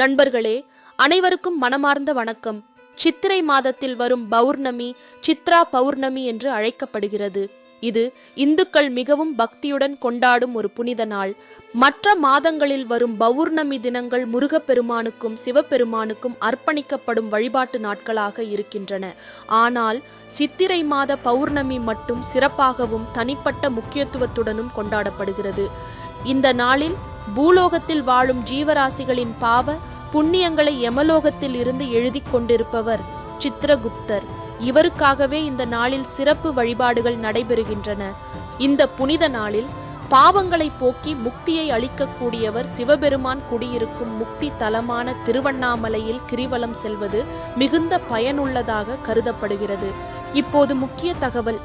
நண்பர்களே அனைவருக்கும் மனமார்ந்த வணக்கம். சித்திரை மாதத்தில் வரும் பௌர்ணமி சித்ரா பௌர்ணமி என்று அழைக்கப்படுகிறது. இது இந்துக்கள் மிகவும் பக்தியுடன் கொண்டாடும் ஒரு புனித நாள். மற்ற மாதங்களில் வரும் பௌர்ணமி தினங்கள் முருகப்பெருமானுக்கும் சிவபெருமானுக்கும் அர்ப்பணிக்கப்படும் வழிபாட்டு நாட்களாக இருக்கின்றன. ஆனால் சித்திரை மாத பௌர்ணமி மட்டும் சிறப்பாகவும் தனிப்பட்ட முக்கியத்துவத்துடனும் கொண்டாடப்படுகிறது. இந்த நாளில் பூலோகத்தில் வாழும் ஜீவராசிகளின் பாவ புண்ணியங்களை யமலோகத்தில் இருந்து எழுதிக் கொண்டிருப்பவர் சித்திரகுப்தர். இவருக்காகவே இந்த நாளில் சிறப்பு வழிபாடுகள் நடைபெறுகின்றன. இந்த புனித நாளில் பாவங்களை போக்கி முக்தியை அளிக்கக்கூடியவர் சிவபெருமான் குடியிருக்கும் முக்தி தலமான திருவண்ணாமலையில் கிரிவலம் செல்வது மிகுந்த பயனுள்ளதாக கருதப்படுகிறது. இப்போது முக்கிய தகவல்.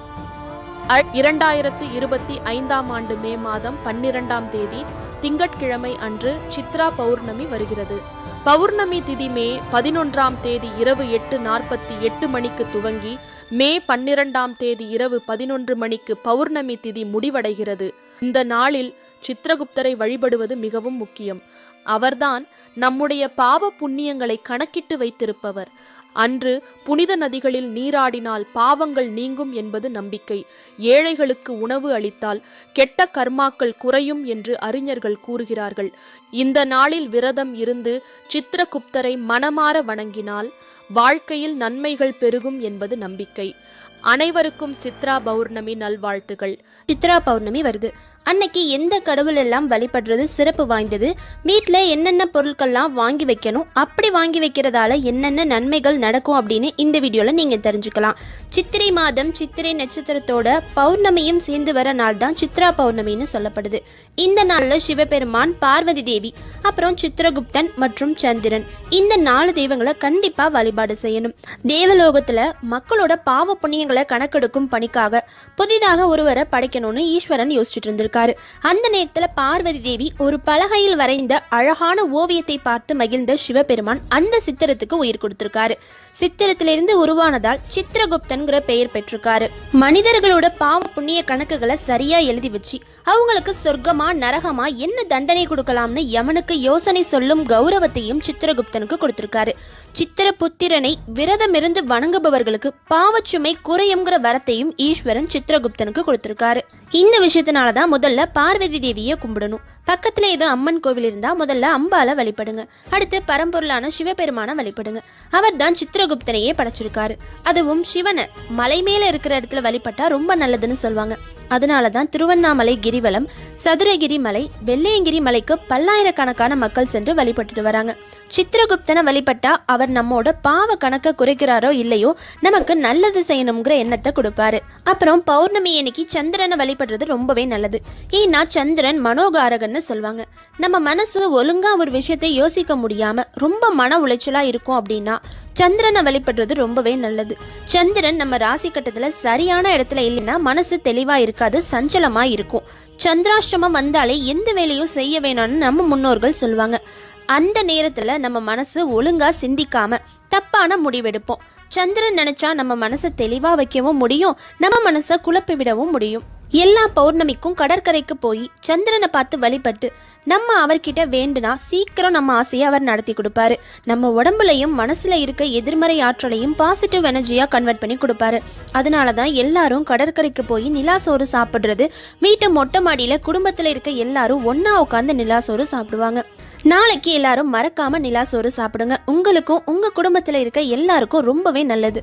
அ- இரண்டாயிரத்து இருபத்தி ஐந்தாம் ஆண்டு மே மாதம் பன்னிரெண்டாம் தேதி திங்கட்கிழமை அன்று சித்ரா பௌர்ணமி வருகிறது. பௌர்ணமி திதி மே பதினொன்றாம் தேதி இரவு எட்டு நாற்பத்தி எட்டு மணிக்கு துவங்கி மே பன்னிரெண்டாம் தேதி இரவு பதினொன்று மணிக்கு பௌர்ணமி திதி முடிவடைகிறது. இந்த நாளில் சித்திரகுப்தரை வழிபடுவது மிகவும் முக்கியம். அவர்தான் நம்முடைய பாவ புண்ணியங்களை கணக்கிட்டு வைத்திருப்பவர். அன்று புனித நதிகளில் நீராடினால் பாவங்கள் நீங்கும் என்பது நம்பிக்கை. ஏழைகளுக்கு உணவு அளித்தால் கெட்ட கர்மாக்கள் குறையும் என்று அறிஞர்கள் கூறுகிறார்கள். இந்த நாளில் விரதம் இருந்து சித்திரகுப்தரை மனமாற வணங்கினால் வாழ்க்கையில் நன்மைகள் பெருகும் என்பது நம்பிக்கை. அனைவருக்கும் சித்ரா பௌர்ணமி நல்வாழ்த்துகள். சித்ரா பௌர்ணமி வருது. அன்னைக்கு எந்த கடவுள் எல்லாம் வழிபடுறது சிறப்பு வாய்ந்தது? வீட்டில் என்னென்ன பொருட்கள்லாம் வாங்கி வைக்கணும்? அப்படி வாங்கி வைக்கிறதால என்னென்ன நன்மைகள் நடக்கும் அப்படின்னு இந்த வீடியோவில் நீங்கள் தெரிஞ்சுக்கலாம். சித்திரை மாதம் சித்திரை நட்சத்திரத்தோட பௌர்ணமியும் சேர்ந்து வர நாள் தான் சித்ரா பௌர்ணமின்னு சொல்லப்படுது. இந்த நாளில் சிவபெருமான் பார்வதி தேவி அப்புறம் சித்திரகுப்தன் மற்றும் சந்திரன் இந்த நாலு தெய்வங்களை கண்டிப்பாக வழிபாடு செய்யணும். தேவலோகத்தில் மக்களோட பாவ புண்ணியங்களை கணக்கெடுக்கும் பணிக்காக புதிதாக ஒருவரை படைக்கணும்னு ஈஸ்வரன் யோசிச்சுட்டு இருந்திருக்காரு அந்த நேரத்துல பார்வதி தேவி ஒரு பலகையில் வரைந்த அழகான ஓவியத்தை பார்த்து மகிழ்ந்த சிவபெருமான் அந்த சித்திரத்துக்கு உயிர் கொடுத்திருக்காரு. சித்திரத்திலிருந்து உருவானதால் சித்திரகுப்தன்கிற பெயர் பெற்றிருக்காரு. மனிதர்களோட பாவ புண்ணிய கணக்குகளை சரியா எழுதி வச்சு அவங்களுக்கு சொர்க்கமா நரகமா என்ன தண்டனை கொடுக்கலாம்னு யமனுக்கு யோசனை சொல்லும் கௌரவத்தையும் சித்திரகுப்தனுக்கு கொடுத்திருக்காரு. சித்திர புத்திரனை விரதமிருந்து வணங்குபவர்களுக்கு பாவச்சுமை குறையுங்கிற வரத்தையும் ஈஸ்வரன் சித்திரகுப்தனுக்கு கொடுத்திருக்காரு. இந்த விஷயத்தினாலதான் முதல்ல பார்வதி தேவியை கும்பிடணும். பக்கத்தில் ஏதோ அம்மன் கோவில் இருந்தால் முதல்ல அம்பால வழிபடுங்க. அடுத்து பரம்பொருளான சிவபெருமான வழிபடுங்க. அவர் தான் சித்திரகுப்தனையே படைச்சிருக்காரு. அதுவும் சிவனை மலை மேலே இருக்கிற இடத்துல வழிபட்டா ரொம்ப நல்லதுன்னு சொல்லுவாங்க அதனால தான் திருவண்ணாமலை கிரிவலம் சதுரகிரி மலை வெள்ளையங்கிரி மலைக்கு பல்லாயிரக்கணக்கான மக்கள் சென்று வழிபட்டுட்டு வராங்க. சித்திரகுப்தனை வழிபட்டா அவர் நம்மோட பாவ கணக்கை குறைக்கிறாரோ இல்லையோ நமக்கு நல்லது செய்யணுங்கிற எண்ணத்தை கொடுப்பாரு. அப்புறம் பௌர்ணமி அன்னைக்கு சந்திரனை வழிபடுறது ரொம்பவே நல்லது. ஏன்னா சந்திரன் மனோகாரகன்னு சொல்லுவாங்க நம்ம மனசு ஒழுங்காக ஒரு விஷயத்தை யோசிக்க முடியாம ரொம்ப மன உளைச்சலாக இருக்கும் அப்படின்னா சந்திரனை வழிபடுறது ரொம்பவே நல்லது. சந்திரன் நம்ம ராசி கட்டத்தில் சரியான இடத்துல இல்லைன்னா மனசு தெளிவாக இருக்காது சஞ்சலமாக இருக்கும். சந்திராஷ்டமம் வந்தாலே எந்த வேலையும் செய்ய வேணாம்னு நம்ம முன்னோர்கள் சொல்லுவாங்க அந்த நேரத்தில் நம்ம மனசு ஒழுங்காக சிந்திக்காம தப்பான முடிவெடுப்போம். சந்திரன் நினைச்சா நம்ம மனசை தெளிவாக வைக்கவும் முடியும். நம்ம மனசை குழப்பி விடவும் முடியும். எல்லா பௌர்ணமிக்கும் கடற்கரைக்கு போய் சந்திரனை பார்த்து வழிபட்டு நம்ம அவர்கிட்ட வேண்டுனா சீக்கிரம் நம்ம ஆசையை அவர் நடத்தி கொடுப்பாரு. நம்ம உடம்புலையும் மனசுல இருக்க எதிர்மறை ஆற்றலையும் பாசிட்டிவ் எனர்ஜியா கன்வெர்ட் பண்ணி கொடுப்பாரு. அதனால தான் எல்லாரும் கடற்கரைக்கு போய் நிலாசோறு சாப்பிட்றது வீட்டு மொட்டை மாடியில குடும்பத்துல இருக்க எல்லாரும் ஒன்றா உட்காந்து நிலாசோறு சாப்பிடுவாங்க. நாளைக்கு எல்லாரும் மறக்காம நிலாசோறு சாப்பிடுங்க. உங்களுக்கும் உங்க குடும்பத்துல இருக்க எல்லாருக்கும் ரொம்பவே நல்லது.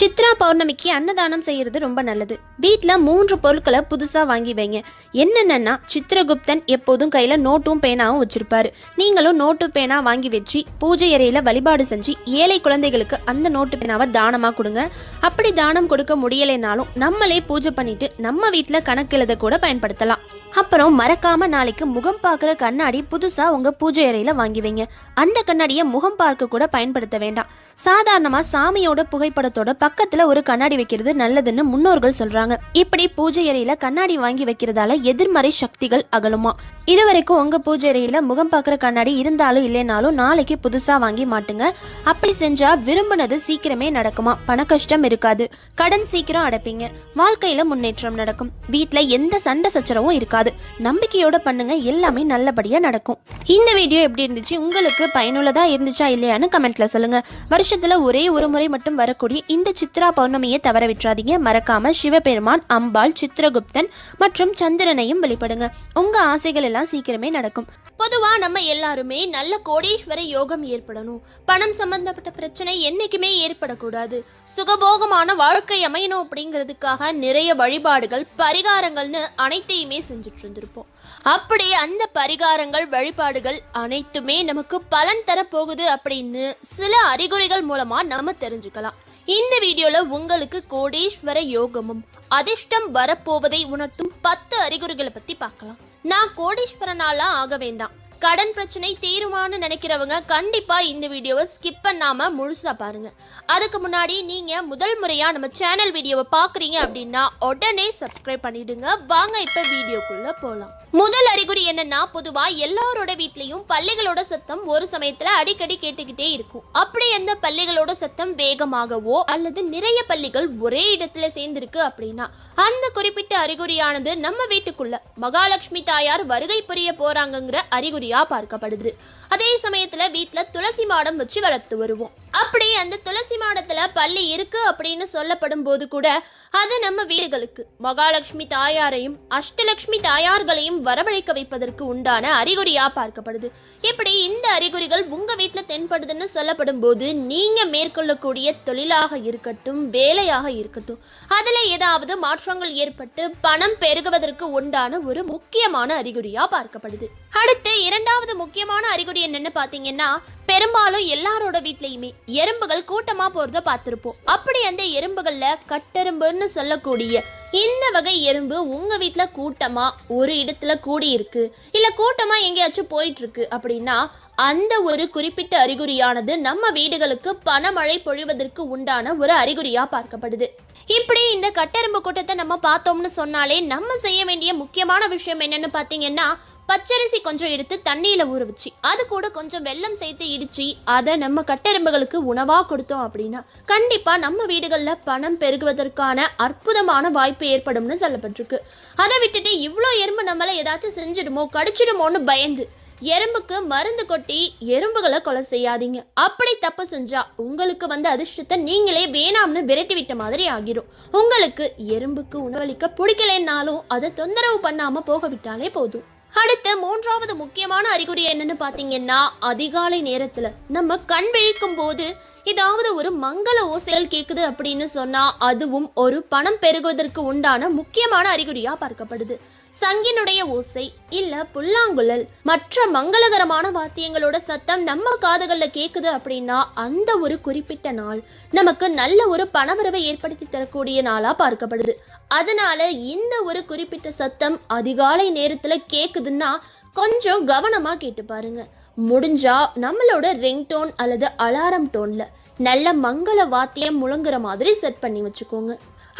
சித்ரா பௌர்ணமிக்கு அன்னதானம் செய்யறது ரொம்ப நல்லது. வீட்டில் மூன்று பொருட்களை புதுசாக வாங்கி வைங்க. என்னென்னா சித்திரகுப்தன் எப்போதும் கையில் நோட்டும் பேனாவும் வச்சிருப்பாரு. நீங்களும் நோட்டு பேனா வாங்கி வச்சு பூஜை அறையில் வழிபாடு செஞ்சு ஏழை குழந்தைகளுக்கு அந்த நோட்டு பேனாவை தானமாக கொடுங்க. அப்படி தானம் கொடுக்க முடியலைனாலும் நம்மளே பூஜை பண்ணிட்டு நம்ம வீட்டில் கணக்கு எழுத கூட பயன்படுத்தலாம். அப்புறம் மறக்காம நாளைக்கு முகம் பார்க்குற கண்ணாடி புதுசா உங்க பூஜை அறையில வாங்கி வைங்க அந்த கண்ணாடியை முகம் பார்க்க கூட பயன்படுத்த வேண்டாம். சாதாரணமா சாமியோட புகைப்படத்தோட பக்கத்துல ஒரு கண்ணாடி வைக்கிறது நல்லதுன்னு முன்னோர்கள் சொல்றாங்க. இப்படி பூஜை அறையில கண்ணாடி வாங்கி வைக்கிறதால எதிர்மறை சக்திகள் அகலுமா? இது வரைக்கும் உங்க பூஜை அறையில முகம் பார்க்குற கண்ணாடி இருந்தாலும் இல்லைனாலும் நாளைக்கு புதுசா வாங்கி மாட்டுங்க. அப்படி செஞ்சா விரும்பினது சீக்கிரமே நடக்குமா? பண கஷ்டம் இருக்காது. கடன் சீக்கிரம் அடைப்பீங்க. வாழ்க்கையில முன்னேற்றம் நடக்கும். வீட்டில் எந்த சண்டை சச்சரவும் இருக்காது. கூடாது நம்பிக்கையோட பண்ணுங்க எல்லாமே நல்லபடியா நடக்கும். இந்த வீடியோ எப்படி இருந்துச்சு? உங்களுக்கு பயனுள்ளதா இருந்துச்சா இல்லையான்னு கமெண்ட்ல சொல்லுங்க. வருஷத்துல ஒரே ஒரு முறை மட்டும் வரக்கூடிய இந்த சித்ரா பௌர்ணமியை தவற விட்டுறாதீங்க. மறக்காம சிவபெருமான் அம்பாள் சித்திரகுப்தன் மற்றும் சந்திரனையும் வெளிப்படுங்க. உங்க ஆசைகள் எல்லாம் சீக்கிரமே நடக்கும். பொதுவா நம்ம எல்லாருமே நல்ல கோடீஸ்வர யோகம் ஏற்படணும். பணம் சம்பந்தப்பட்ட பிரச்சனை என்னைக்குமே ஏற்படக்கூடாது. சுகபோகமான வாழ்க்கை அமையணும் அப்படிங்கிறதுக்காக நிறைய வழிபாடுகள் பரிகாரங்கள்னு அனைத்தையுமே செஞ்சுட்டு இருந்திருப்போம் அப்படி அந்த பரிகாரங்கள் வழிபாடுகள் அனைத்துமே நமக்கு பலன் தரப்போகுது அப்படின்னு சில அறிகுறிகள் மூலமா நம்ம தெரிஞ்சுக்கலாம். இந்த வீடியோல உங்களுக்கு கோடீஸ்வர யோகமும் அதிர்ஷ்டம் வரப்போவதை உணர்த்தும் பத்து அறிகுறிகளை பத்தி பார்க்கலாம். நான் கோடீஸ்வரனால ஆக வேண்டாம். கடன் பிரச்சனை தீருமான்னு நினைக்கிறவங்க கண்டிப்பா இந்த வீடியோவை ஸ்கிப் பண்ணாம முழுசா பாருங்க. அதுக்கு முன்னாடி நீங்க முதல் முறையா நம்ம சேனல் வீடியோவை பாக்குறீங்க அப்படின்னா உடனே சப்ஸ்கிரைப் பண்ணிடுங்க. வாங்க இப்ப வீடியோக்குள்ள போலாம். முதல் அறிகுறி என்னன்னா பொதுவா எல்லாரோட வீட்லயும் பள்ளிகளோட சத்தம் ஒரு சமயத்துல அடிக்கடி கேட்டுக்கிட்டே இருக்கும். அப்படி அந்த பள்ளிகளோட சத்தம் வேகமாகவோ அல்லது நிறைய பள்ளிகள் ஒரே இடத்துல சேர்ந்திருக்கு அப்படின்னா அந்த குறிப்பிட்ட அறிகுறியானது நம்ம வீட்டுக்குள்ள மகாலட்சுமி தாயார் வருகை புரிய போறாங்கங்கிற அறிகுறியா பார்க்கப்படுது. அதே சமயத்துல வீட்டுல துளசி மாடம் வச்சு வளர்த்து வருவோம். அப்படி அந்த துளசி மாடத்துல பள்ளி இருக்கு அப்படின்னு சொல்லப்படும் போது கூட அது நம்ம வீடுகளுக்கு. மகாலட்சுமி தாயாரையும் அஷ்டலட்சுமி தாயார்களையும் வரவழைக்க வைப்பதற்கு உண்டான அறிகுறியா பார்க்கப்படுது. இப்படி இந்த அறிகுறிகள் உங்க வீட்டில் தென்படுதுன்னு சொல்லப்படும் போது நீங்க மேற்கொள்ளக்கூடிய தொழிலாக இருக்கட்டும் வேலையாக இருக்கட்டும் அதுல ஏதாவது மாற்றங்கள் ஏற்பட்டு பணம் பெருகுவதற்கு உண்டான ஒரு முக்கியமான அறிகுறியா பார்க்கப்படுது. அடுத்து இரண்டாவது முக்கியமான அறிகுறி என்னன்னு பாத்தீங்கன்னா பெரும்பாலும் எல்லாரோட வீட்லயுமே எறும்புகள் கூட்டமா போறத பார்த்திருப்போம். அப்படி அந்த எறும்புகள்ல கட்டெரும்புன்னு சொல்லக்கூடிய இந்த வகை எறும்பு உங்க வீட்டில் கூட்டமா ஒரு இடத்துல கூடி இருக்கு இல்ல கூட்டமா எங்கேயாச்சும் போயிட்டு இருக்கு அப்படின்னா அந்த ஒரு குறிப்பிட்ட அறிகுறியானது நம்ம வீடுகளுக்கு பணமழை பொழிவதற்கு உண்டான ஒரு அறிகுறியா பார்க்கப்படுது. இப்படி இந்த கட்டெரும்பு கூட்டத்தை நம்ம பார்த்தோம்னு சொன்னாலே நம்ம செய்ய வேண்டிய முக்கியமான விஷயம் என்னன்னு பார்த்தீங்கன்னா பச்சரிசி கொஞ்சம் எடுத்து தண்ணியில் ஊற வச்சு அது கூட கொஞ்சம் வெள்ளம் சேர்த்து இடிச்சு அதை நம்ம கட்டெரும்புகளுக்கு உணவாக கொடுத்தோம் அப்படின்னா கண்டிப்பாக நம்ம வீடுகளில் பணம் பெருகுவதற்கான அற்புதமான வாய்ப்பு ஏற்படும்னு சொல்லப்பட்டிருக்கு. அதை விட்டுட்டு இவ்வளோ எறும்பு நம்மளை ஏதாச்சும் செஞ்சிடுமோ கடிச்சிடுமோன்னு பயந்து எறும்புக்கு மருந்து கொட்டி எறும்புகளை கொலை செய்யாதீங்க. அப்படி தப்பு செஞ்சா உங்களுக்கு வந்த அதிர்ஷ்டத்தை நீங்களே வேணாம்னு விரட்டி விட்ட மாதிரி ஆகிரும். உங்களுக்கு எறும்புக்கு உணவளிக்க பிடிக்கலைன்னாலும் அதை தொந்தரவு பண்ணாமல் போக விட்டாலே போதும். அடுத்து மூன்றாவது முக்கியமான அறிகுறி என்னன்னு பாத்தீங்கன்னா அதிகாலை நேரத்துல. நம்ம கண் விழிக்கும் போது ஏதாவது ஒரு மங்கள ஓசைகள் கேட்குது அப்படின்னு சொன்னா அதுவும் ஒரு பணம் பெருகுவதற்கு உண்டான முக்கியமான அறிகுறியா பார்க்கப்படுது. சங்கினுடைய ஓசை இல்ல புல்லாங்குழல். மற்ற மங்களகரமான வாத்தியங்களோட சத்தம் நம்ம காதுகள்ல கேக்குது அப்படின்னா அந்த ஒரு குறிப்பிட்ட நாள் நமக்கு நல்ல ஒரு பணவரவை ஏற்படுத்தி தரக்கூடிய நாளா பார்க்கப்படுது. அதனால இந்த ஒரு குறிப்பிட்ட சத்தம் அதிகாலை நேரத்துல கேக்குதுன்னா கொஞ்சம் கவனமா கேட்டு பாருங்க. முடிஞ்சா நம்மளோட ரிங்டோன் அல்லது அலாரம் டோன்ல நல்ல மங்கள வாத்தியம் முழங்குற மாதிரி செட் பண்ணி வச்சுக்கோங்க.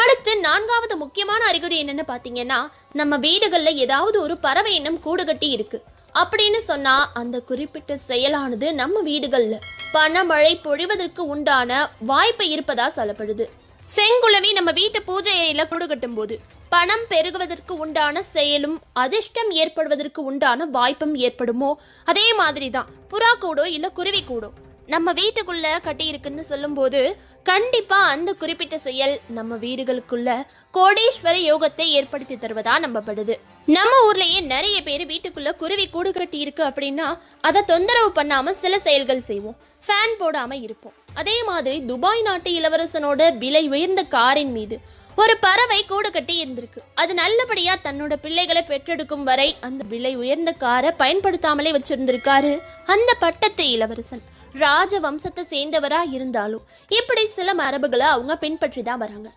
அடுத்து நான்காவது முக்கியமான அறிகுறி என்னன்னு பார்த்தீங்கன்னா நம்ம வீடுகளில் ஏதாவது ஒரு பறவை இனம் கூடு கட்டி இருக்கு. அப்படின்னு சொன்னா அந்த குறிப்பிட்ட செயலானது நம்ம வீடுகளில். பணமழை பொழிவதற்கு உண்டான வாய்ப்பு இருப்பதா சொல்லப்படுது. செங்குலவி நம்ம வீட்டு பூஜை அறையில கூடு கட்டும் போது பணம் பெருகுவதற்கு உண்டான செயலும் அதிர்ஷ்டம் ஏற்படுவதற்கு உண்டான வாய்ப்பும் ஏற்படுமோ? அதே மாதிரி தான் புறா கூடோ இல்லை குருவி கூடோ. நம்ம வீட்டுக்குள்ள கட்டி இருக்குன்னு சொல்லும்போது கண்டிப்பா அந்த குறிப்பிட்ட செயல் நம்ம வீடுகளுக்குள்ள கோடீஸ்வர யோகத்தை ஏற்படுத்தி தருவதா நம்பப்படுது. நம்ம ஊர்லயே நிறைய பேர் வீட்டுக்குள்ள குருவி கூடு கட்டி இருக்கு அப்படின்னா அதை தொந்தரவு பண்ணாம சில செயல்கள் செய்வோம். ஃபேன் போடாம இருப்போம். அதே மாதிரி துபாய் நாட்டு இளவரசனோட விலை உயர்ந்த காரின் மீது ஒரு பறவை கூடு கட்டி இருந்திருக்கு. அது நல்லபடியா தன்னோட பிள்ளைகளை பெற்றெடுக்கும் வரை அந்த விலை உயர்ந்த காரை பயன்படுத்தாமலே வச்சிருந்திருக்காரு அந்த பட்டத்து இளவரசன். ராஜ வம்சத்தை சேர்ந்தவரா இருந்தாலும் இப்படி சில மரபுகளை அவங்க பின்பற்றி தான் வராங்க.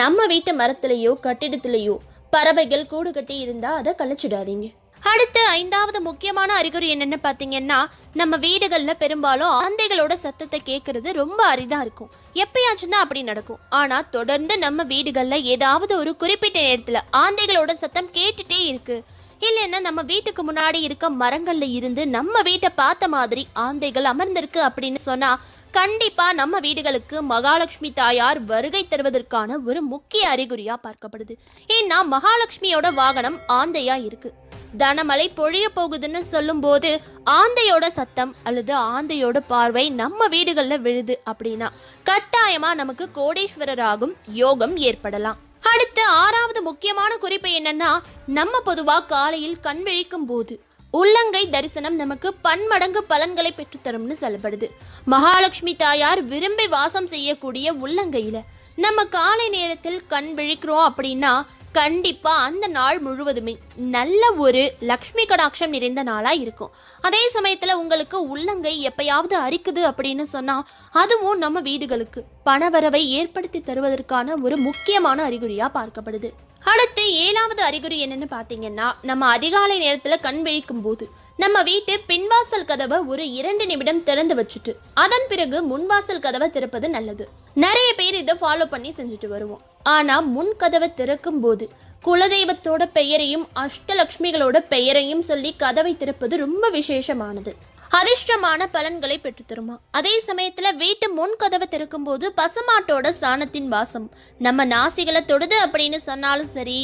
நம்ம வீட்டு மரத்திலேயோ கட்டிடத்திலேயோ பறவைகள் கூடு கட்டி இருந்தா அதை கழிச்சிடாதீங்க அடுத்து ஐந்தாவது முக்கியமான அறிகுறி என்னன்னு பார்த்தீங்கன்னா நம்ம வீடுகளில் பெரும்பாலும் ஆந்தைகளோட சத்தத்தை கேட்கறது ரொம்ப அரிதாக இருக்கும். எப்பயாச்சும் தான் அப்படி நடக்கும். ஆனால் தொடர்ந்து நம்ம வீடுகளில் ஏதாவது ஒரு குறிப்பிட்ட நேரத்தில் ஆந்தைகளோட சத்தம் கேட்டுட்டே இருக்குது இல்லைன்னா நம்ம வீட்டுக்கு முன்னாடி இருக்க மரங்கள்ல இருந்து நம்ம வீட்டை பார்த்த மாதிரி ஆந்தைகள் அமர்ந்திருக்கு அப்படின்னு சொன்னா கண்டிப்பா நம்ம வீடுகளுக்கு மகாலட்சுமி தாயார் வருகை தருவதற்கான ஒரு முக்கிய அறிகுறியா பார்க்கப்படுது. ஏன்னா மகாலட்சுமியோட வாகனம் ஆந்தையா இருக்கு. தனமலை பொழிய போகுதுன்னு சொல்லும்போது ஆந்தையோட சத்தம் அல்லது ஆந்தையோட பார்வை நம்ம வீடுகளில் விழுது அப்படின்னா கட்டாயமா நமக்கு கோடீஸ்வரராகும் யோகம் ஏற்படலாம். அடுத்து ஆறாவது முக்கியமான குறிப்பு என்னன்னா நம்ம பொதுவா காலையில் கண் விழிக்கும் போது உள்ளங்கை தரிசனம் நமக்கு பன்மடங்கு பலன்களை பெற்றுத்தரும்னு சொல்லப்படுது. மகாலட்சுமி தாயார் விரும்பி வாசம் செய்யக்கூடிய உள்ளங்கையில நம்ம காலை நேரத்தில் கண் விழிக்கிறோம் அப்படின்னா கண்டிப்பா அந்த நாள் முழுவதுமே நல்ல ஒரு லக்ஷ்மி கடாட்சம் நிறைந்த நாளா இருக்கும். அதே சமயத்துல உங்களுக்கு உள்ளங்கை எப்பயாவது அரிக்குது அப்படின்னு சொன்னா அதுவும் நம்ம வீடுகளுக்கு பணவரவை ஏற்படுத்தி தருவதற்கான ஒரு முக்கியமான அறிகுறியா பார்க்கப்படுது. அடுத்து ஏழாவது அறிகுறி என்னன்னு பார்த்தீங்கன்னா நம்ம அதிகாலை நேரத்தில் கண் விழிக்கும் போது நம்ம வீட்டு பின்வாசல் கதவை ஒரு இரண்டு நிமிடம் திறந்து வச்சுட்டு அதன் பிறகு முன்வாசல் கதவை திறப்பது நல்லது. நிறைய பேர் இதை ஃபாலோ பண்ணி செஞ்சுட்டு வருவோம். ஆனா முன் கதவை திறக்கும் போது குலதெய்வத்தோட பெயரையும் அஷ்டலக்ஷ்மிகளோட பெயரையும் சொல்லி கதவை திறப்பது ரொம்ப விசேஷமானது. அதிர்ஷ்டமான பலன்களை பெற்றுத்தருமா. அதே சமயத்துல வீட்டு முன் கதவை திறக்கும் போது பசுமாட்டோட சாணத்தின் வாசம். நம்ம நாசிகளை தொடுது அப்படின்னு சொன்னாலும் சரி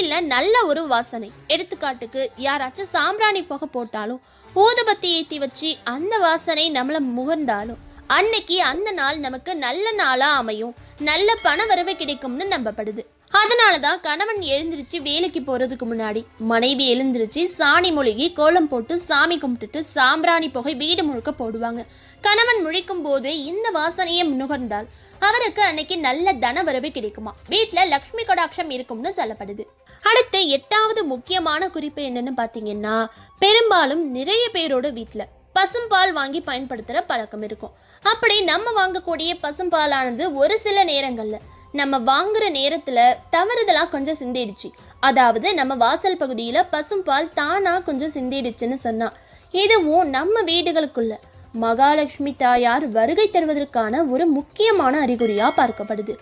இல்ல நல்ல ஒரு வாசனை. எடுத்துக்காட்டுக்கு யாராச்சும் சாம்பிராணி புகை போட்டாலும் ஊதுபத்தி ஏற்றி வச்சு அந்த வாசனை நம்மள முகர்ந்தாலும் அன்னைக்கு அந்த நாள் நமக்கு நல்ல நாளாக அமையும். நல்ல பண வரவு கிடைக்கும்னு நம்பப்படுது. அதனால தான் கணவன் எழுந்திருச்சு வேலைக்கு போகிறதுக்கு முன்னாடி மனைவி எழுந்திருச்சு சாணி மொழிகி கோலம் போட்டு சாமி கும்பிட்டுட்டு சாம்பிராணி புகை வீடு முழுக்க போடுவாங்க. கணவன் முழிக்கும் போது இந்த வாசனையை நுகர்ந்தால் அவருக்கு அன்னைக்கு நல்ல தன வரவு கிடைக்குமா? வீட்டில் லக்ஷ்மி கடாட்சம் இருக்கும்னு சொல்லப்படுது. அடுத்து எட்டாவது முக்கியமான குறிப்பு என்னன்னு பார்த்தீங்கன்னா பெரும்பாலும் நிறைய பேரோட வீட்டில் பசும்பால் வாங்கி பயன்படுத்துகிற பழக்கம் இருக்கும். அப்படி நம்ம வாங்கக்கூடிய பசும்பாலானது ஒரு சில நேரங்களில் நம்ம வாங்குற நேரத்தில் தவறுதலாக கொஞ்சம் சிந்திடுச்சு. அதாவது நம்ம வாசல் பகுதியில் பசும்பால் தானாக கொஞ்சம் சிந்திடுச்சுன்னு சொன்னால் இதுவும் நம்ம வீடுகளுக்குள்ள மகாலட்சுமி தாயார் வருகை தருவதற்கான ஒரு முக்கியமான அறிகுறியாக பார்க்கப்படுது.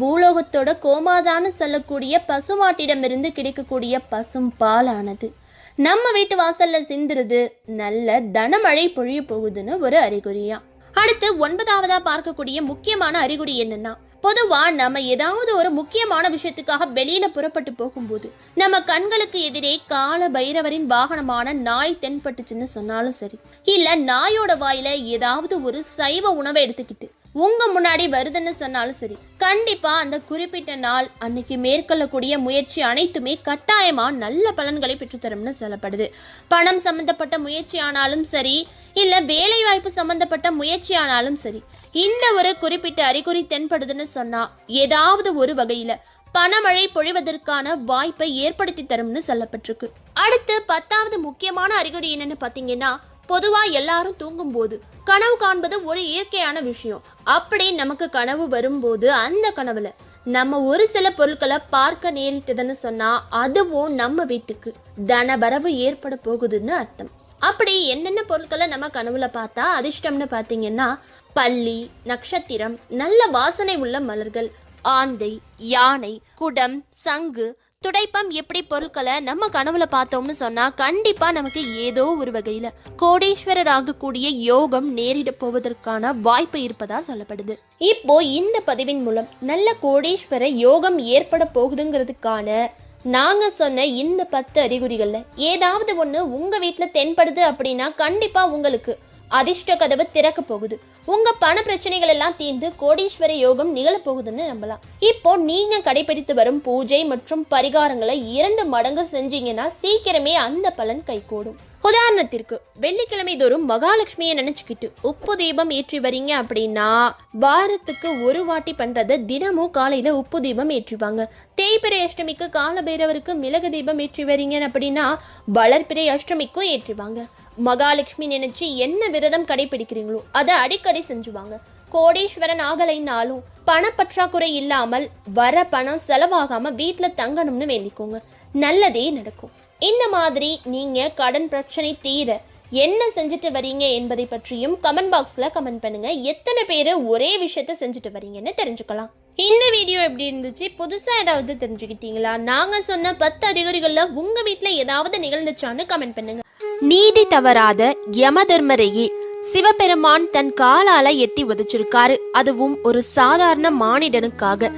பூலோகத்தோட கோமாதான்னு சொல்லக்கூடிய பசுமாட்டிடமிருந்து கிடைக்கக்கூடிய பசும் பாலானது நம்ம வீட்டு வாசல்ல சிந்துறது நல்ல தனமழை பொழிய போகுதுன்னு ஒரு அறிகுறியா? அடுத்து ஒன்பதாவதா பார்க்கக்கூடிய முக்கியமான அறிகுறி என்னன்னா பொதுவா நம்ம ஏதாவது ஒரு முக்கியமான விஷயத்துக்காக வெளியில புறப்பட்டு போகும்போது நம்ம கண்களுக்கு எதிரே கால பைரவரின் வாகனமான நாய் தென்பட்டுச்சுன்னு சொன்னாலும் சரி இல்ல நாயோட வாயில ஏதாவது ஒரு சைவ உணவை எடுத்துக்கிட்டு உங்க முன்னாடி வருதுன்னு சொன்னாலும் சரி கண்டிப்பா அந்த குறிப்பிட்ட நாள் அன்னைக்கு மேற்கொள்ளக்கூடிய முயற்சி அனைத்துமே கட்டாயமா நல்ல பலன்களை பெற்றுத்தரும்னு சொல்லப்படுது. பணம் சம்பந்தப்பட்ட முயற்சி ஆனாலும் சரி இல்ல வேலை வாய்ப்பு சம்பந்தப்பட்ட முயற்சி ஆனாலும் சரி இந்த ஒரு குறிப்பிட்ட அறிகுறி தென்படுதுன்னு சொன்னா ஏதாவது ஒரு வகையில பணமழை பொழிவதற்கான வாய்ப்பை ஏற்படுத்தி தரும்னு சொல்லப்பட்டிருக்கு. அடுத்து பத்தாவது முக்கியமான அறிகுறி என்னன்னு பாத்தீங்கன்னா பொதுவா எல்லாரும் தூங்கும்போது கனவு காண்பது ஒரு இயற்கையான விஷயம். அப்படி நமக்கு கனவு வரும்போது அந்த கனவுல நம்ம ஒரு சில பொருட்களை பார்க்க நேரிட்டதுன்னு சொன்னா அதுவும் நம்ம வீட்டுக்கு தனபரவு ஏற்பட போகுதுன்னு அர்த்தம். அப்படி என்னென்ன பொருட்களை நம்ம கனவுல பார்த்தா அதிர்ஷ்டம்னு பார்த்தீங்கன்னா பள்ளி நட்சத்திரம் நல்ல வாசனை உள்ள மலர்கள் ஆந்தை யானை குடம் சங்கு துடைப்பம் எப்படி பொருட்களை நம்ம கனவுல பார்த்தோம்னு சொன்னா கண்டிப்பா நமக்கு ஏதோ ஒரு வகையில கோடீஸ்வரர் ஆகக்கூடிய யோகம் நேரிட போவதற்கான வாய்ப்பு இருப்பதா சொல்லப்படுது. இப்போ இந்த பதிவின் மூலம் நல்ல கோடீஸ்வர யோகம் ஏற்பட போகுதுங்கிறதுக்கான நாங்க சொன்ன இந்த பத்து அறிகுறிகள்ல ஏதாவது ஒண்ணு உங்க வீட்டில் தென்படுது அப்படின்னா கண்டிப்பா உங்களுக்கு அதிர்ஷ்ட கதவு திறக்க போகுது. உங்க பண பிரச்சனைகள் எல்லாம் தீர்ந்து கோடீஸ்வர யோகம் நிகழப் போகுதுன்னு நம்பலாம். இப்போ நீங்க கடைபிடித்து வரும் பூஜை மற்றும் பரிகாரங்களை இரண்டு மடங்கு செஞ்சீங்கன்னா சீக்கிரமே அந்த பலன் கைகூடும். உதாரணத்திற்கு வெள்ளிக்கிழமை தோறும் மகாலட்சுமியை நினைச்சுக்கிட்டு உப்பு தீபம் ஏற்றி வரீங்க அப்படின்னா வாரத்துக்கு ஒரு வாட்டி பண்றத தினமும் காலையில உப்பு தீபம் ஏற்றிவாங்க. தேய்பிரை அஷ்டமிக்கு காலபைரவருக்கு மிளகு தீபம் ஏற்றி வரீங்க அப்படின்னா வளர்பிறை அஷ்டமிக்கும் ஏற்றிவாங்க. மகாலட்சுமி நினைச்சு என்ன விரதம் கடைபிடிக்கிறீங்களோ அதை அடிக்கடி செஞ்சுவாங்க. கோடீஸ்வரன் ஆகலைனாலும் பணப்பற்றாக்குறை இல்லாமல் வர பணம் செலவாகாம வீட்டில் தங்கணும்னு வேண்டிக்கோங்க. நல்லதே நடக்கும். இந்த மாதிரி நீங்கள் கடன் பிரச்சனை தீர என்ன செஞ்சுட்டு வரீங்க என்பதை பற்றியும் கமெண்ட் பாக்ஸில் கமெண்ட் பண்ணுங்கள் எத்தனை பேர் ஒரே விஷயத்த செஞ்சுட்டு வரீங்கன்னு தெரிஞ்சுக்கலாம். இந்த வீடியோ எப்படி இருந்துச்சு? புதுசாக ஏதாவது தெரிஞ்சுக்கிட்டீங்களா? நாங்கள் சொன்ன பத்து அறிகுறிகளில் உங்கள் வீட்டில் ஏதாவது நிகழ்ந்துச்சான்னு கமெண்ட் பண்ணுங்க. நீதி தவறாத யம தர்மரையே சிவபெருமான் தன் காலால எட்டி உதைச்சிருக்காரு. அதுவும் ஒரு சாதாரண மானிடனுக்காக.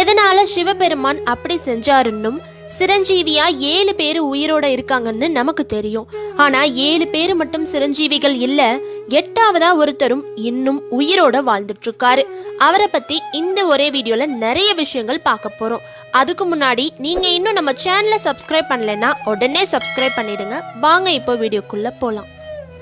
எதனால சிவபெருமான் அப்படி செஞ்சாருன்னும் சிரஞ்சீவியா ஏழு பேர் உயிரோட இருக்காங்கன்னு நமக்கு தெரியும். ஆனா ஏழு பேர் மட்டும் சிரஞ்சீவிகள் இல்ல எட்டாவதா ஒருத்தரும் இன்னும் உயிரோட வாழ்ந்துட்டு இருக்காரு அவரை பத்தி இந்த ஒரே வீடியோல நிறைய விஷயங்கள் பார்க்க போறோம். அதுக்கு முன்னாடி நீங்க இன்னும் நம்ம சேனலை சப்ஸ்கிரைப் பண்ணலைன்னா உடனே சப்ஸ்கிரைப் பண்ணிடுங்க. வாங்க இப்போ வீடியோக்குள்ள போலாம்.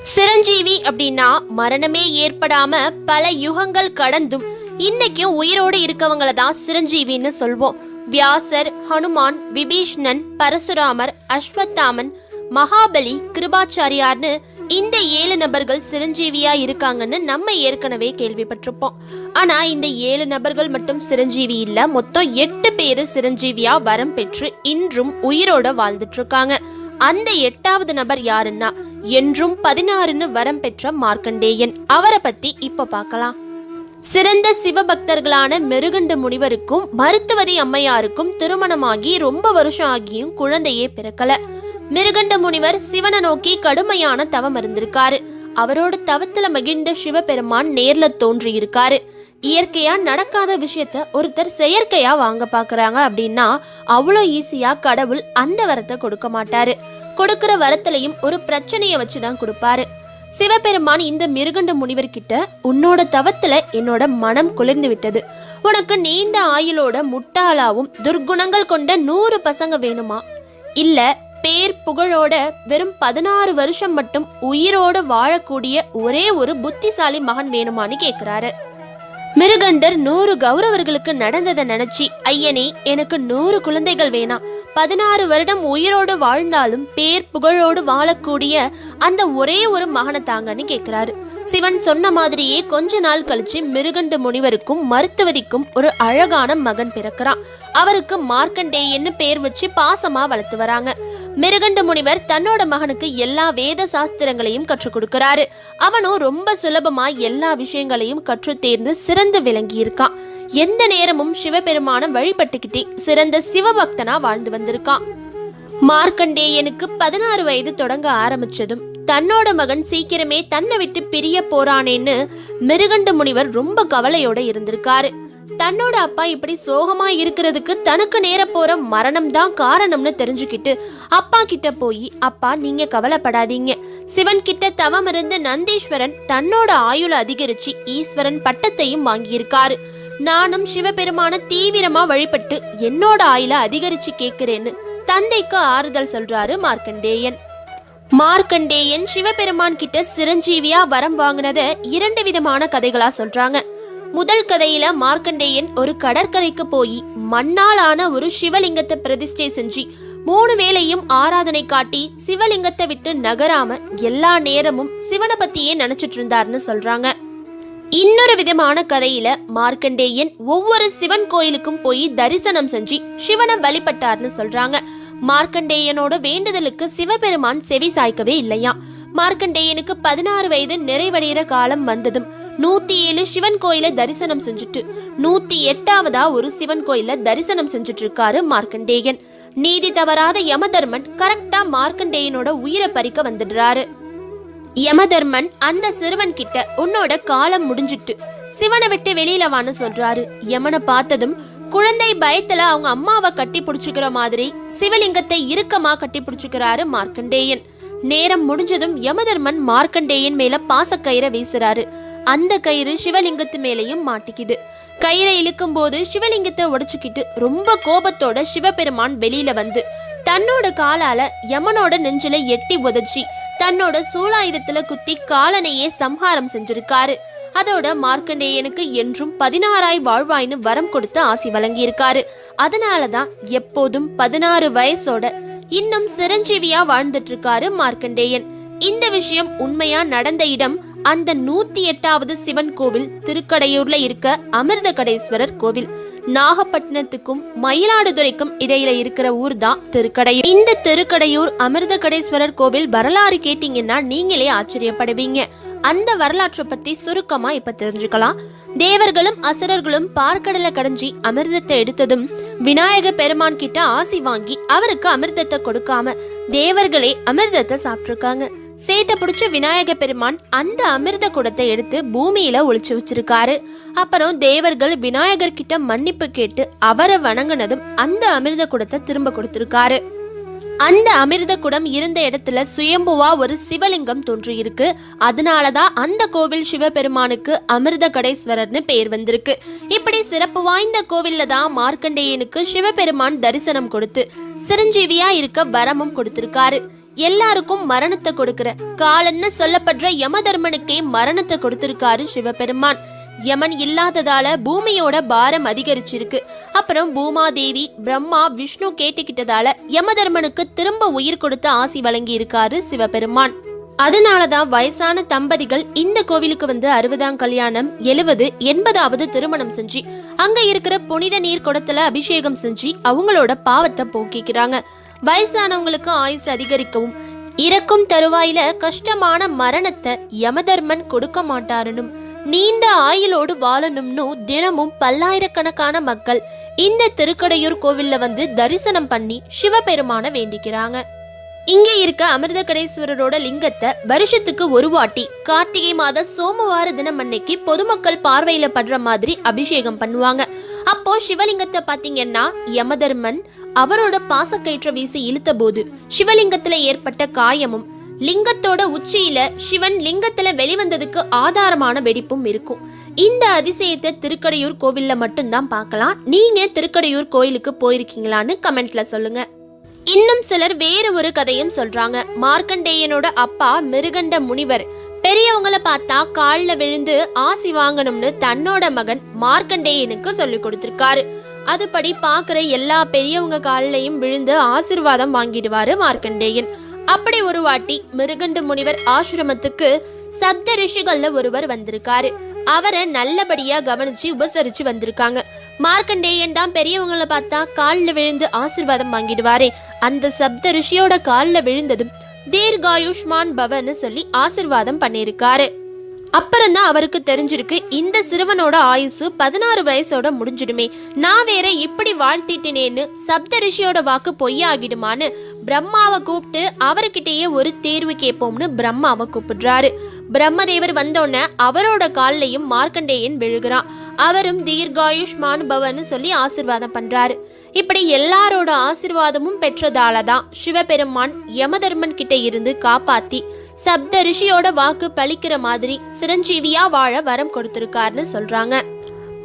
சிரஞ்சீவி அப்படின்னா மரணமே ஏற்படாம பல யுகங்கள் கடந்தும் இன்னைக்கும் உயிரோடு இருக்கவங்கள தான் சிரஞ்சீவின்னு சொல்வோம். வியாசர் ஹனுமான் விபீஷ்ணன் பரசுராமர் அஸ்வத்தாமன் மகாபலி கிருபாச்சாரியார்னு இந்த ஏழு நபர்கள் சிரஞ்சீவியா இருக்காங்கன்னு நம்ம ஏற்கனவே கேள்விப்பட்டிருப்போம். ஆனா இந்த ஏழு நபர்கள் மட்டும் சிரஞ்சீவி இல்ல மொத்தம் எட்டு பேரு சிரஞ்சீவியா வரம் பெற்று இன்றும் உயிரோட வாழ்ந்துட்டு இருக்காங்க அந்த எட்டாவது நபர் யாருன்னா என்றும் பதினாறுன்னு வரம் பெற்ற மார்க்கண்டேயன். அவரை பத்தி இப்ப பார்க்கலாம். சிறந்த சிவபக்தர்களான மெருகண்ட முனிவருக்கும் மருத்துவதி அம்மையாருக்கும் திருமணமாகி ரொம்ப வருஷம் ஆகியும் குழந்தையே பிறக்கல. மிருகண்ட முனிவர் சிவனை நோக்கி கடுமையான தவம் இருந்திருக்காரு. அவரோட தவத்துல மகிழ்ந்த சிவபெருமான் நேர்ல தோன்றி இருக்காரு இயற்கையா நடக்காத விஷயத்த ஒருத்தர் செயற்கையா வாங்க பாக்குறாங்க அப்படின்னா அவ்வளோ ஈஸியா கடவுள் அந்த வரத்தை கொடுக்க மாட்டாரு. கொடுக்கிற வரத்திலையும் ஒரு பிரச்சனையை வச்சுதான் கொடுப்பாரு. சிவபெருமான் இந்த மிருகண்ட முனிவர் கிட்ட உன்னோட தவத்துல என்னோட மனம் குளிர்ந்து விட்டது. உனக்கு நீண்ட ஆயுளோட முட்டாளாவும் துர்குணங்கள் கொண்ட நூறு பசங்க வேணுமா? இல்ல பேர் புகழோட வெறும் பதினாறு வருஷம் மட்டும் உயிரோட வாழக்கூடிய ஒரே ஒரு புத்திசாலி மகன் வேணுமான்னு கேக்குறாரு. மிருகண்டர் நூறு கௌரவர்களுக்கு நடந்ததை நினைச்சி ஐயனே எனக்கு நூறு குழந்தைகள் வேணாம். பதினாறு வருடம் உயிரோடு வாழ்ந்தாலும் பேர் புகழோடு வாழக்கூடிய அந்த ஒரே ஒரு மகனை தாங்கன்னு கேட்கிறாரு சிவன் சொன்ன மாதிரியே கொஞ்ச நாள் கழிச்சு மிருகண்ட முனிவருக்கும் மருத்துவதிக்கும் ஒரு அழகான மகன் பிறக்கிறான். அவருக்கு மார்க்கண்டேயன்னு பேர் வச்சு பாசமா வளர்த்து வராங்க. மிருகண்ட முனிவர் தன்னோட மகனுக்கு எல்லா வேத சாஸ்திரங்களையும் கற்றுக் கொடுக்கிறாரு. அவனும் ரொம்ப சுலபமா எல்லா விஷயங்களையும் கற்று தேர்ந்து சிறந்து விளங்கி இருக்கான். எந்த நேரமும் சிவபெருமான வழிபட்டுக்கிட்டே சிறந்த சிவபக்தனா வாழ்ந்து வந்திருக்கான். மார்க்கண்டேயனுக்கு பதினாறு வயது தொடங்க ஆரம்பிச்சதும் தன்னோட மகன் சீக்கிரமே தன்னை விட்டு பிரிய போறானேன்னு மிருகண்ட முனிவர் ரொம்ப கவலையோட இருந்திருக்காரு. தன்னோட அப்பா இப்படி சோகமா இருக்கிறதுக்கு தனக்கு நேர போற மரணம் தான் காரணம்னு தெரிஞ்சுக்கிட்டு அப்பா கிட்ட போய் அப்பா நீங்க கவலைப்படாதீங்க. சிவன் கிட்ட தவம் இருந்து நந்தீஸ்வரன் தன்னோட ஆயுள அதிகரிச்சு ஈஸ்வரன் பட்டத்தையும் வாங்கியிருக்காரு. நானும் சிவபெருமான தீவிரமா வழிபட்டு என்னோட ஆயுள அதிகரிச்சு கேக்குறேன்னு தந்தைக்கு ஆறுதல் சொல்றாரு மார்க்கண்டேயன். மார்க்கண்டேயன் சிவபெருமான் கிட்ட சிரஞ்சீவியா வரம் வாங்கினத இரண்டு விதமான கதைகளா சொல்றாங்க. முதல் கதையில மார்க்கண்டேயன் ஒரு கடற்கரைக்கு போய் மண்ணாலான ஒரு சிவலிங்கத்தை பிரதிஷ்டை செஞ்சு மூணு வேளையும் ஆராதனை காட்டி சிவலிங்கத்தை விட்டு நகராம எல்லா நேரமும் சிவனை பத்தியே நினைச்சிட்டு இருந்தாருன்னு சொல்றாங்க. இன்னொரு விதமான கதையில மார்க்கண்டேயன் ஒவ்வொரு சிவன் கோயிலுக்கும் போய் தரிசனம் செஞ்சு சிவனை வழிபட்டார்னு சொல்றாங்க. மார்க்கண்டேயனோட வேண்டுதலுக்கு சிவபெருமான் செவி சாய்க்கவே இல்லையா? மார்க்கண்டேயனுக்கு பதினாறு வயது நிறைவடைகிற காலம் வந்ததும் நூத்தி ஏழு சிவன் கோயில தரிசனம் செஞ்சுட்டு நூத்தி எட்டாவதா ஒரு சிவன் கோயில தரிசனம் செஞ்சுட்டு இருக்காரு மார்க்கண்டேயன். நீதி தவறாத யமதர்மன் கரெக்டா மார்க்கண்டேயனோட உயிரை பறிக்க வந்துடுறாரு. யமதர்மன் அந்த சிறுவன் கிட்ட உன்னோட காலம் முடிஞ்சிட்டு சிவனை விட்டு வெளியில வான்னு சொல்றாரு. யமனை பார்த்ததும் குழந்தை பயத்துல அவங்க அம்மாவை கட்டி பிடிச்சுக்கிற மாதிரி சிவலிங்கத்தை இறுக்கமா கட்டி பிடிச்சுக்கிறாரு மார்க்கண்டேயன். நேரம் முடிஞ்சதும் யமதர்மன் மார்க்கண்டேயன் மேல பாசக்கயிறை வீசுறாரு. அந்த கயிறு சிவலிங்கத்து மேலையும் மாட்டிக்குது. கயிறை இழுக்கும் போது சிவலிங்கத்தை உடைச்சுக்கிட்டு ரொம்ப கோபத்தோட சிவபெருமான் வெளியில வந்து தன்னோட காலால யமனோட நெஞ்சில எட்டி உதச்சி தன்னோட சூலாயுதத்துல குத்தி காலனையே சம்ஹாரம் செஞ்சிருக்காரு. அதோட மார்க்கண்டேயனுக்கு என்றும் பதினாறாய் வாழ்வாய்னு வரம் கொடுத்து ஆசி வழங்கியிருக்காரு. அதனாலதான் எப்போதும் பதினாறு வயசோட இன்னும் சிரஞ்சீவியா வாழ்ந்துட்டு இருக்காரு மார்க்கண்டேயன். இந்த விஷயம் உண்மையா நடந்த இடம் அந்த நூத்தி எட்டாவது சிவன் கோவில் திருக்கடையூர்ல இருக்க அமிர்த கடேஸ்வரர் கோவில். நாகப்பட்டினத்துக்கும் மயிலாடுதுறைக்கும் இடையில இருக்கிற ஊர் தான் திருக்கடையூர். இந்த திருக்கடையூர் அமிர்த கடேஸ்வரர் கோவில் வரலாறு கேட்டீங்கன்னா நீங்களே ஆச்சரியப்படுவீங்க. அந்த வரலாற்றை பத்தி சுருக்கமா இப்ப தெரிஞ்சுக்கலாம். தேவர்களும் அசுரர்களும் பார்க்கடலை கடைஞ்சி அமிர்தத்தை எடுத்ததும் விநாயக பெருமான் கிட்ட ஆசி வாங்கி அவருக்கு அமிர்தத்தை கொடுக்காம தேவர்களே அமிர்தத்தை சாப்பிட்டுருக்காங்க. சேட்டை பிடிச்ச விநாயக பெருமான் அந்த அமிர்த குடத்தை எடுத்து பூமியில ஒழிச்சு வச்சிருக்காரு. அப்புறம் தேவர்கள் விநாயகர் கிட்ட மன்னிப்பு கேட்டு அவரை வணங்கினதும் அந்த அமிர்த குடத்தை திரும்ப கொடுத்திருக்காரு. அந்த அமிர்த குடம் இருந்த இடத்துல சுயம்புவா ஒரு சிவலிங்கம் தோன்றியிருக்கு. அதனாலதான் அந்த கோவில் சிவபெருமானுக்கு அமிர்த கடேஸ்வரர்னு பெயர் வந்திருக்கு. இப்படி சிறப்பு வாய்ந்த கோவில்ல தான் மார்க்கண்டேயனுக்கு சிவபெருமான் தரிசனம் கொடுத்து சிரஞ்சீவியா இருக்க வரமும் கொடுத்திருக்காரு. எல்லாருக்கும் மரணத்தை கொடுக்கிற காலன்னு சொல்லப்படுற யமதர்மனுக்கே மரணத்தை கொடுத்திருக்காரு சிவபெருமான். யமன் இல்லாததால பூமியோட பாரம் அதிகரிச்சிருக்கு. அப்புறம் பூமாதேவி பிரம்மா விஷ்ணு கேட்டுக்கிட்டதால யமதர்மனுக்கு திரும்ப உயிர் கொடுத்து ஆசி வழங்கி இருக்காரு சிவபெருமான். அதனாலதான் வயசான தம்பதிகள் இந்த கோவிலுக்கு வந்து அறுபதாம் கல்யாணம் எழுவது எண்பதாவது திருமணம் செஞ்சு அங்க இருக்கிற புனித நீர் குடத்துல அபிஷேகம் செஞ்சு அவங்களோட பாவத்தை போக்கிக்கிறாங்க. வயசானவங்களுக்கு ஆயுசு அதிகரிக்கவும் இறக்கும் தருவாயில கஷ்டமான மரணத்தை யமதர்மன் கொடுக்க மாட்டாருனும் நீண்ட ஆயுளோடு வாழணும்னு தினமும் பல்லாயிரக்கணக்கான மக்கள் இந்த திருக்கடையூர் கோவில்ல வந்து தரிசனம் பண்ணி சிவபெருமான வேண்டிக்கிறாங்க. இங்க இருக்க அமிர்தகடேஸ்வரரோட லிங்கத்தை வருஷத்துக்கு ஒரு வாட்டி கார்த்திகை மாத சோமவார தினம் அன்னைக்கு பொதுமக்கள் பார்வையில படுற மாதிரி அபிஷேகம் பண்ணுவாங்க. அப்போ சிவலிங்கத்தை பாத்தீங்கன்னா யமதர்மன் அவரோட பாசக்கயிற்ற வீசி இழுத்த போது சிவலிங்கத்துல ஏற்பட்ட காயமும் லிங்கத்தோட உச்சியில சிவன் லிங்கத்துல வெளிவந்ததுக்கு ஆதாரமான வெடிப்பும் இருக்கும். இந்த அதிசயத்தை திருக்கடையூர் கோவில்ல மட்டும்தான் பார்க்கலாம். நீங்க திருக்கடையூர் கோயிலுக்கு போயிருக்கீங்களான்னு கமெண்ட்ல சொல்லுங்க. இன்னும் சிலர் வேறு ஒரு கதையும் சொல்றாங்க. மார்க்கண்டேயனோட அப்பா மிருகண்ட முனிவர். பெரியவங்கள பார்த்தா காலில் விழுந்து ஆசி வாங்கணும்னு தன்னோட மகன் மார்க்கண்டேயனுக்கு சொல்லி கொடுத்திருக்காரு. அதுபடி பாக்குற எல்லா பெரியவங்க கால்லையும் விழுந்து ஆசிர்வாதம் வாங்கிடுவாரு மார்க்கண்டேயன். அப்படி ஒரு வாட்டி மிருகண்டு முனிவர் ஆசிரமத்துக்கு சப்த ரிஷிகள்ல ஒருவர் வந்திருக்காரு. அவரை நல்லபடியா கவனிச்சு உபசரிச்சு வந்திருக்காங்க. மார்க்கண்டேயன் தான் பெரியவங்களை பார்த்தா காலில் விழுந்து ஆசிர்வாதம் வாங்கிடுவாரே. அந்த சப்த ரிஷியோட காலில் விழுந்ததும் தீர்காயுஷ்மான் பவன்னு சொல்லி ஆசிர்வாதம் பண்ணியிருக்காரு. அப்புறம்தான் அவருக்கு தெரிஞ்சிருக்கு இந்த சிறுவனோட ஆயுசு பதினாறு வயசோட முடிஞ்சிடுமே. நான் வேற இப்படி வாழ்த்திட்டேனேன்னு சப்த ரிஷியோட வாக்கு பொய்யாகிடுமான்னு பிரம்மாவை கூப்பிட்டு அவர்கிட்டயே ஒரு தேர்வு கேட்போம்னு பிரம்மாவை கூப்பிடுறாரு. பிரம்மதேவர் வந்தோடனே அவரோட கால்லையும் மார்க்கண்டேயன் விழுகிறான். அவரும் தீர்காயுஷ்மான் பவன்னு சொல்லி ஆசிர்வாதம் பண்றாரு. இப்படி எல்லாரோட ஆசிர்வாதமும் பெற்றதால தான் சிவபெருமான் யமதர்மன் கிட்ட இருந்து காப்பாத்தி சப்த ரிஷியோட வாக்கு பலிக்கிற மாதிரி சிரஞ்சீவியா வாழ வரம் கொடுத்திருக்காருன்னு சொல்றாங்க.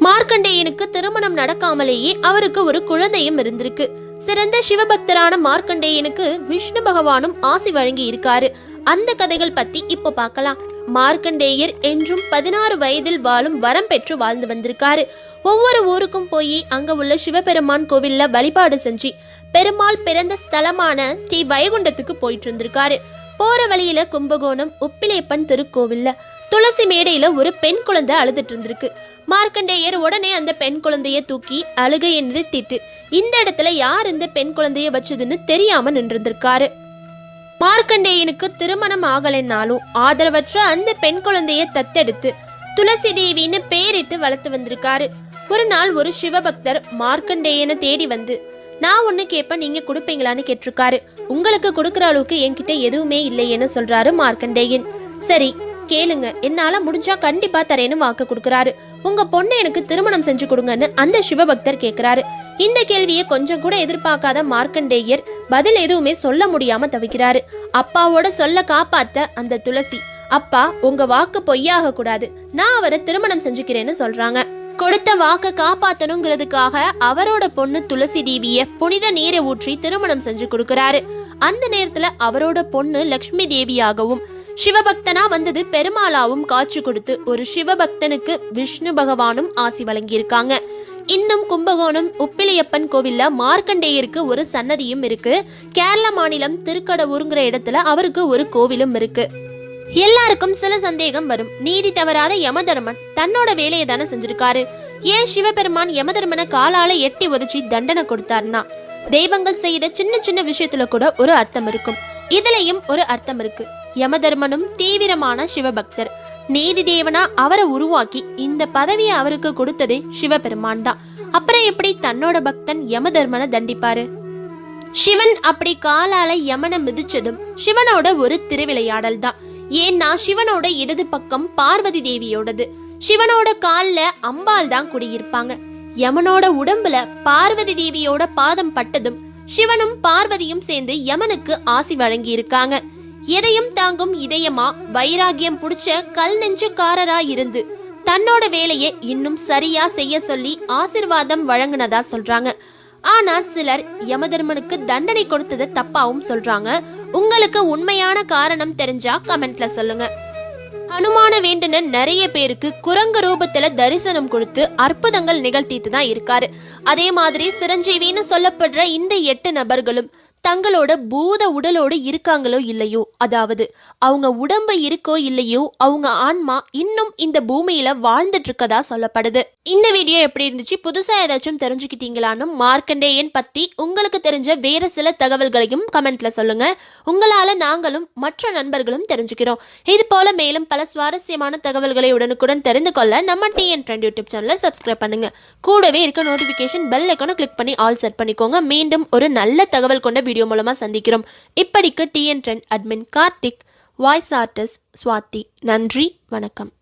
மார்க்கண்டேயனுக்கு திருமணம் நடக்காமலேயே அவருக்கு ஒரு குழந்தையும் இருந்திருக்கு. சிறந்த சிவபக்தரான மார்க்கண்டேயனுக்கு விஷ்ணு பகவானும் ஆசி வழங்கி இருக்காரு. அந்த கதைகள் பத்தி இப்போ பார்க்கலாம். மார்க்கண்டேயர் என்றும் பதினாறு வயதில் வாழும் வரம் பெற்று வாழ்ந்து வந்திருக்காரு. ஒவ்வொரு ஊருக்கும் போய் அங்க உள்ள சிவபெருமான் கோவில்ல வழிபாடு செஞ்சு பெருமாள் பிறந்த ஸ்தலமான ஸ்ரீ வைகுண்டத்துக்கு போயிட்டு இருந்திருக்காரு போற வழியில கும்பகோணம் உப்பிலேப்பன் திருக்கோவில்ல. துளசி மேடையில ஒரு பெண் குழந்தை அழுதுட்டு இருந்திருக்கு மார்க்கண்டேயர் உடனே அந்த பெண் குழந்தைய தூக்கி அழுகையை நிறுத்திட்டு இந்த இடத்துல யார் இந்த பெண் குழந்தைய வச்சதுன்னு தெரியாம நின்றிருந்திருக்காரு. மார்க்கண்டேயனுக்கு திருமணம் ஆகலைன்னாலும் ஆதரவற்ற அந்த பெண் குழந்தைய தத்தெடுத்து துளசி தேவின்னு பேரிட்டு வளர்த்து வந்திருக்காரு. ஒரு நாள் ஒரு சிவபக்தர் மார்க்கண்டேயனை தேடி வந்து நான் ஒன்று கேட்பேன் நீங்கள் கொடுப்பீங்களான்னு கேட்டிருக்காரு. உங்களுக்கு கொடுக்குற அளவுக்கு என்கிட்ட எதுவுமே இல்லையேன்னு சொல்கிறாரு மார்க்கண்டேயன். சரி கேளுங்க. என்னால முடிஞ்சா கண்டிப்பா தரேன்னு வாக்கு கொடுக்கறாரு. உங்க பொண்ணை எனக்கு திருமணம் செஞ்சு கொடுங்கன்னு அந்த சிவபக்தர் கேக்குறாரு. இந்த கேள்வியை கொஞ்சம் கூட எதிர்பார்க்காத மார்க்கண்டேயர் பதில் எதுவுமே சொல்ல முடியாம தவிக்கிறாரு. அப்பாவோட சொல்ல காப்பாத்த அந்த துளசி அப்பா உங்க வாக்கு பொய்யாக கூடாது. நான் அவரை திருமணம் செஞ்சுக்கிறேன்னு சொல்றாங்க. கொடுத்த வாக்க காப்பாத்தணுங்கிறதுக்காக அவரோட பொண்ணு துளசி தேவிய புனித நீரை ஊற்றி திருமணம் செஞ்சு கொடுக்கறாரு. அந்த நேரத்துல அவரோட பொண்ணு லக்ஷ்மி தேவியாகவும் சிவபக்தனா வந்தது பெருமாளாவும் காட்சி கொடுத்து ஒரு சிவபக்தனுக்கு விஷ்ணு பகவானும் ஆசி வழங்கியிருக்காங்க. இன்னும் கும்பகோணம் உப்பிலியப்பன் கோவில்ல மார்க்கண்டேயருக்கு ஒரு சன்னதியும் இருக்கு. கேரள மாநிலம் திருக்கடவூருங்கிற இடத்துல அவருக்கு ஒரு கோவிலும் இருக்கு. எல்லாருக்கும் சில சந்தேகம் வரும். நீதி தவறாத யமதர்மன் தன்னோட வேலையை தானே செஞ்சிருக்காரு. ஏன் சிவபெருமான் யமதர்மனை காலால எட்டி உதச்சி தண்டனை கொடுத்தாருன்னா? தெய்வங்கள் செய்யற சின்ன சின்ன விஷயத்துல கூட ஒரு அர்த்தம் இருக்கும். இதுலயும் ஒரு அர்த்தம் இருக்கு. யமதர்மனும் தீவிரமான சிவபக்தர். நீதி தேவனா அவரை உருவாக்கி இந்த பதவியை அவருக்கு கொடுத்ததே சிவபெருமான் தான். அப்புறம் எப்படி தன்னோட பக்தன் யமதர்மனை தண்டிப்பாரு? சிவன் அப்படி காலால யமனை மிதிச்சதும் சிவனோட ஒரு திருவிளையாடல் தான். ஏன்னா சிவனோட இடது பக்கம் பார்வதி தேவியோடது? சிவனோட கால்ல அம்பாள் தான் குடியிருப்பாங்க. யமனோட உடம்புல பார்வதி தேவியோட பாதம் பட்டதும் சிவனும் பார்வதியும் சேர்ந்து யமனுக்கு ஆசி வழங்கி இருக்காங்க எதையும் தாங்கும் இதயமா வைராகியம் புடிச்ச கல் நெஞ்சுக்காரரா இருந்து தன்னோட வேலையை இன்னும் சரியா செய்ய சொல்லி ஆசிர்வாதம் வழங்கினதா சொல்றாங்க. ஆனா சிலர் யமதர்மனுக்கு தண்டனை கொடுத்தது தப்பாவும் சொல்றாங்க. உங்களுக்கு உண்மையான காரணம் தெரிஞ்சா கமெண்ட்ல சொல்லுங்க. ஹனுமான வேண்டுன நிறைய பேருக்கு குரங்கு ரூபத்துல தரிசனம் கொடுத்து அற்புதங்கள் நிகழ்த்திட்டு தான் இருக்காரு. அதே மாதிரி சிரஞ்சீவின்னு சொல்லப்படுற இந்த எட்டு நபர்களும் தங்களோட பூத உடலோடு இருக்காங்களோ இல்லையோ? அதாவது அவங்க உடம்பு இருக்கோ இல்லையோ அவங்க ஆன்மா இன்னும் இந்த பூமியில வாழ்ந்துட்டு இருக்கதா சொல்லப்படுது. இந்த வீடியோ எப்படி இருந்துச்சு? புதுசா ஏதாச்சும் தெரிஞ்சுக்கிட்டீங்களான்னு மார்க்கண்டேயன் பத்தி உங்களுக்கு தெரிஞ்ச வேற சில தகவல்களையும் கமெண்ட்ல சொல்லுங்க. உங்களால நாங்களும் மற்ற நண்பர்களும் தெரிஞ்சுக்கிறோம். இது போல மேலும் பல சுவாரஸ்யமான தகவல்களை உடனுக்குடன் தெரிந்து கொள்ள நம்ம டிஎன் ட்ரெண்ட் யூடியூப் சேனலை சப்ஸ்கிரைப் பண்ணுங்க. கூடவே இருக்க நோட்டிபிகேஷன் பெல் ஐக்கானை கிளிக் பண்ணி ஆல் செட் பண்ணிக்கோங்க. மீண்டும் ஒரு நல்ல தகவல் கொண்ட வீடியோ மூலமாக சந்திக்கிறோம். இப்படிக்கு TN trend admin Karthik voice artist Swathi. நன்றி வணக்கம்.